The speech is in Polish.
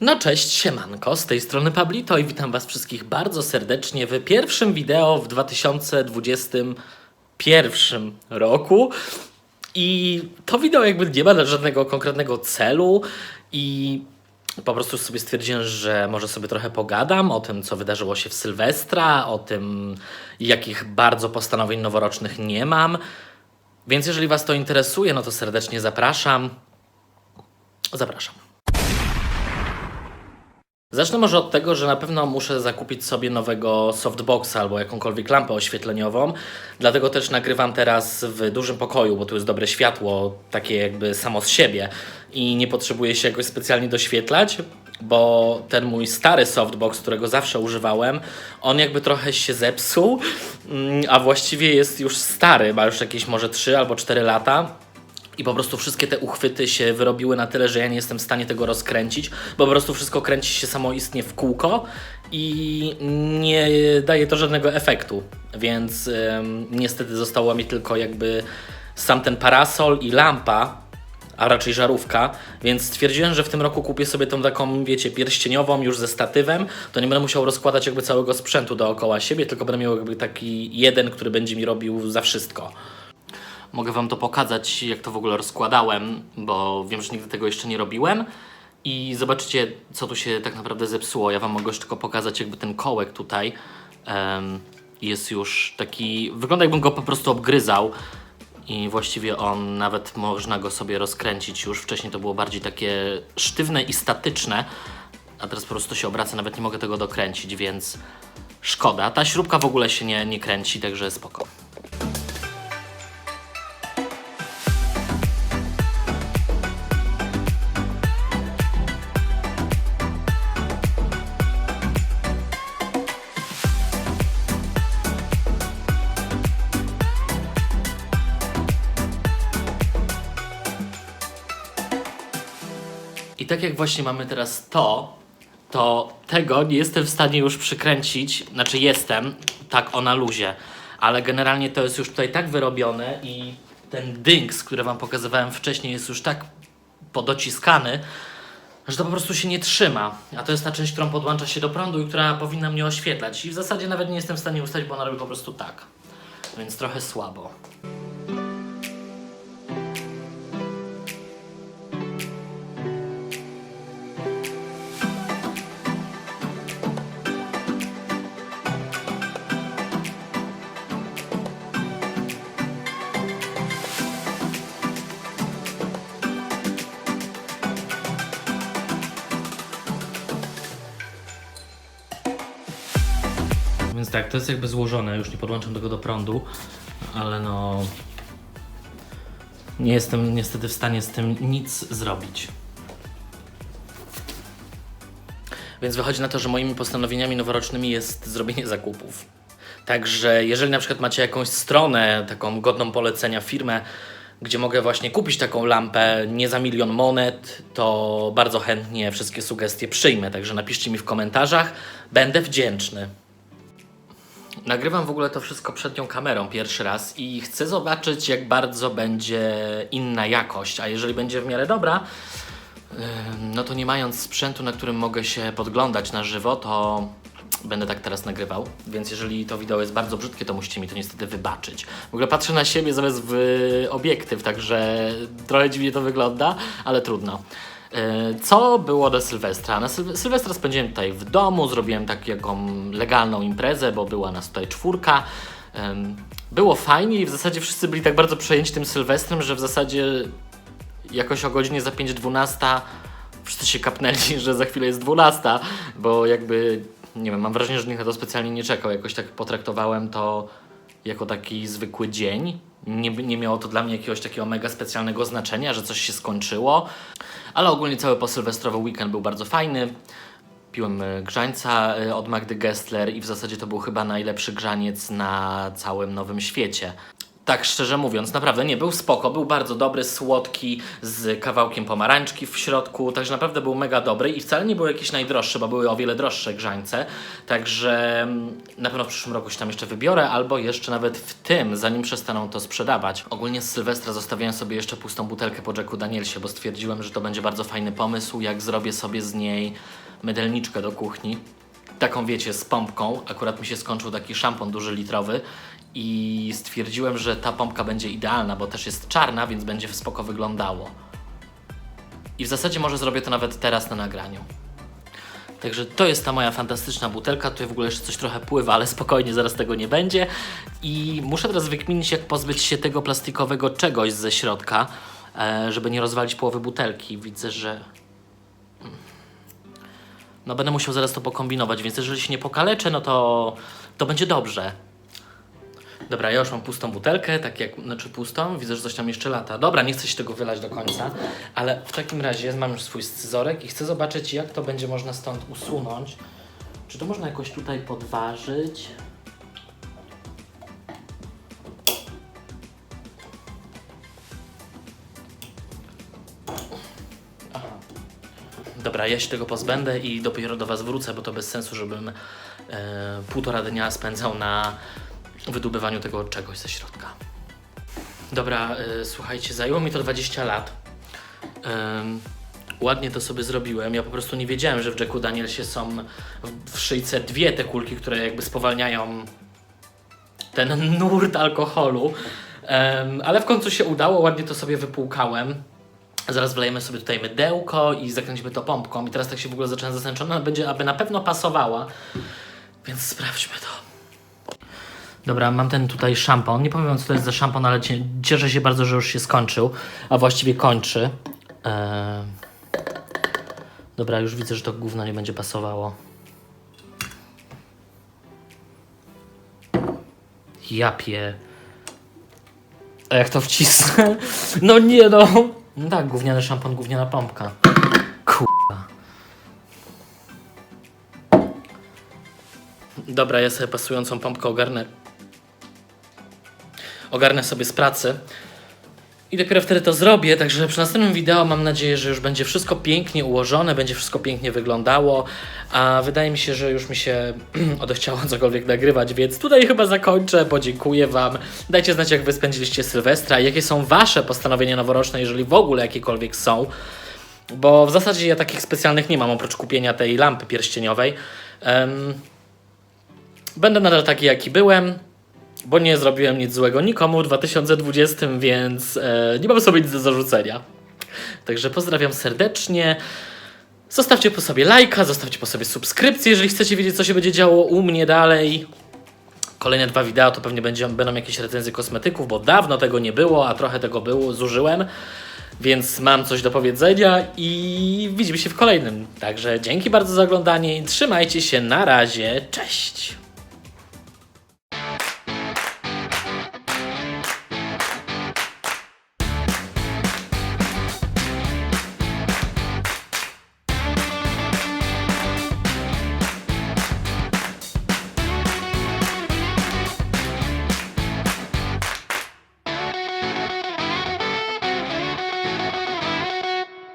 No cześć, siemanko, z tej strony Pablito i witam was wszystkich bardzo serdecznie w pierwszym wideo w 2021 roku. I to wideo jakby nie ma żadnego konkretnego celu i po prostu sobie stwierdziłem, że może sobie trochę pogadam o tym, co wydarzyło się w Sylwestra, o tym, jakich bardzo postanowień noworocznych nie mam. Więc jeżeli was to interesuje, no to serdecznie zapraszam. Zapraszam. Zacznę może od tego, że na pewno muszę zakupić sobie nowego softboxa albo jakąkolwiek lampę oświetleniową. Dlatego też nagrywam teraz w dużym pokoju, bo tu jest dobre światło, takie jakby samo z siebie i nie potrzebuję się jakoś specjalnie doświetlać, bo ten mój stary softbox, którego zawsze używałem, on jakby trochę się zepsuł, mm, a właściwie jest już stary, ma już jakieś może 3 albo 4 lata. I po prostu wszystkie te uchwyty się wyrobiły na tyle, że ja nie jestem w stanie tego rozkręcić, bo po prostu wszystko kręci się samoistnie w kółko i nie daje to żadnego efektu. Więc ym, niestety zostało mi tylko jakby sam ten parasol i lampa, a raczej żarówka, więc stwierdziłem, że w tym roku kupię sobie tą taką, wiecie, pierścieniową już ze statywem, to nie będę musiał rozkładać jakby całego sprzętu dookoła siebie, tylko będę miał jakby taki jeden, który będzie mi robił za wszystko. Mogę Wam to pokazać, jak to w ogóle rozkładałem, bo wiem, że nigdy tego jeszcze nie robiłem. I zobaczycie, co tu się tak naprawdę zepsuło. Ja Wam mogę już tylko pokazać, jakby ten kołek tutaj em, jest już taki. Wygląda, jakbym go po prostu obgryzał. I właściwie on nawet można go sobie rozkręcić już. Wcześniej to było bardziej takie sztywne i statyczne, a teraz po prostu się obraca, nawet nie mogę tego dokręcić, więc szkoda. Ta śrubka w ogóle się nie, nie kręci, także spoko. I tak jak właśnie mamy teraz to, to tego nie jestem w stanie już przykręcić. Znaczy jestem, tak o na luzie, ale generalnie to jest już tutaj tak wyrobione i ten dynks, który wam pokazywałem wcześniej, jest już tak podociskany, że to po prostu się nie trzyma. A to jest ta część, którą podłącza się do prądu i która powinna mnie oświetlać. I w zasadzie nawet nie jestem w stanie ustalić, bo ona robi po prostu tak. Więc trochę słabo. Tak, to jest jakby złożone, już nie podłączam tego do prądu, ale no. Nie jestem niestety w stanie z tym nic zrobić. Więc wychodzi na to, że moimi postanowieniami noworocznymi jest zrobienie zakupów. Także jeżeli na przykład macie jakąś stronę, taką godną polecenia firmę, gdzie mogę właśnie kupić taką lampę nie za milion monet, to bardzo chętnie wszystkie sugestie przyjmę. Także napiszcie mi w komentarzach, będę wdzięczny. Nagrywam w ogóle to wszystko przednią kamerą pierwszy raz i chcę zobaczyć, jak bardzo będzie inna jakość. A jeżeli będzie w miarę dobra, no to nie mając sprzętu, na którym mogę się podglądać na żywo, to będę tak teraz nagrywał. Więc jeżeli to wideo jest bardzo brzydkie, to musicie mi to niestety wybaczyć. W ogóle patrzę na siebie zamiast w obiektyw, także trochę dziwnie to wygląda, ale trudno. Yy, Co było do Sylwestra? Na Syl- Sylwestra spędziłem tutaj w domu, zrobiłem taką legalną imprezę, bo była nas tutaj czwórka. Było fajnie i w zasadzie wszyscy byli tak bardzo przejęci tym Sylwestrem, że w zasadzie jakoś o godzinie za 5.12 wszyscy się kapnęli, że za chwilę jest 12, bo jakby, nie wiem, mam wrażenie, że nikt na to specjalnie nie czekał. Jakoś tak potraktowałem to jako taki zwykły dzień. Nie, nie miało to dla mnie jakiegoś takiego mega specjalnego znaczenia, że coś się skończyło, ale ogólnie cały posylwestrowy weekend był bardzo fajny. Piłem e, grzańca e, od Magdy Gessler i w zasadzie to był chyba najlepszy grzaniec na całym Nowym Świecie. Tak, szczerze mówiąc, naprawdę nie, był spoko, był bardzo dobry, słodki, z kawałkiem pomarańczki w środku, także naprawdę był mega dobry i wcale nie był jakiś najdroższy, bo były o wiele droższe grzańce, także mm, na pewno w przyszłym roku się tam jeszcze wybiorę, albo jeszcze nawet w tym, zanim przestaną to sprzedawać. Ogólnie z Sylwestra zostawiłem sobie jeszcze pustą butelkę po Jacku Danielsie, bo stwierdziłem, że to będzie bardzo fajny pomysł, jak zrobię sobie z niej mydelniczkę do kuchni taką wiecie, z pompką. Akurat mi się skończył taki szampon duży litrowy i stwierdziłem, że ta pompka będzie idealna, bo też jest czarna, więc będzie spoko wyglądało. I w zasadzie może zrobię to nawet teraz na nagraniu. Także to jest ta moja fantastyczna butelka. Tutaj w ogóle jeszcze coś trochę pływa, ale spokojnie, zaraz tego nie będzie. I muszę teraz wykminić, jak pozbyć się tego plastikowego czegoś ze środka, e, żeby nie rozwalić połowy butelki. Widzę, że no będę musiał zaraz to pokombinować, więc jeżeli się nie pokaleczę, no to, to będzie dobrze. Dobra, ja już mam pustą butelkę, tak jak, znaczy pustą, widzę, że coś tam jeszcze lata. Dobra, nie chcę się tego wylać do końca, ale w takim razie mam już swój scyzorek i chcę zobaczyć, jak to będzie można stąd usunąć. Czy to można jakoś tutaj podważyć? Dobra, ja się tego pozbędę i dopiero do Was wrócę, bo to bez sensu, żebym e, półtora dnia spędzał na wydobywaniu tego czegoś ze środka. Dobra, e, słuchajcie, zajęło mi to 20 lat. Em, ładnie to sobie zrobiłem. Ja po prostu nie wiedziałem, że w Jacku Danielsie są w, w szyjce dwie te kulki, które jakby spowalniają ten nurt alkoholu. Em, ale w końcu się udało, ładnie to sobie wypłukałem. Zaraz wlejemy sobie tutaj mydełko i zakręcimy to pompką. I teraz tak się w ogóle zacząłem zastanawiać, ona będzie, aby na pewno pasowała. Więc sprawdźmy to. Dobra, mam ten tutaj szampon. Nie powiem co to jest za szampon, ale cie- cieszę się bardzo, że już się skończył. A właściwie kończy. Eee... Dobra, już widzę, że to gówno nie będzie pasowało. Japie. A jak to wcisnę? No nie no. No tak, gówniany szampon, gówniana pompka. Kurwa. Dobra, ja sobie pasującą pompkę ogarnę. Ogarnę sobie z pracy. I dopiero wtedy to zrobię, także przy następnym wideo mam nadzieję, że już będzie wszystko pięknie ułożone, będzie wszystko pięknie wyglądało, a wydaje mi się, że już mi się odechciało cokolwiek nagrywać, więc tutaj chyba zakończę, podziękuję Wam. Dajcie znać, jak Wy spędziliście Sylwestra, jakie są Wasze postanowienia noworoczne, jeżeli w ogóle jakiekolwiek są, bo w zasadzie ja takich specjalnych nie mam, oprócz kupienia tej lampy pierścieniowej. Em, Będę nadal taki, jaki byłem, bo nie zrobiłem nic złego nikomu w 2020, więc e, nie mam sobie nic do zarzucenia. Także pozdrawiam serdecznie. Zostawcie po sobie lajka, zostawcie po sobie subskrypcję, jeżeli chcecie wiedzieć, co się będzie działo u mnie dalej. Kolejne dwa wideo to pewnie będzie, będą jakieś recenzje kosmetyków, bo dawno tego nie było, a trochę tego było, zużyłem. Więc mam coś do powiedzenia i widzimy się w kolejnym. Także dzięki bardzo za oglądanie i trzymajcie się, na razie, cześć!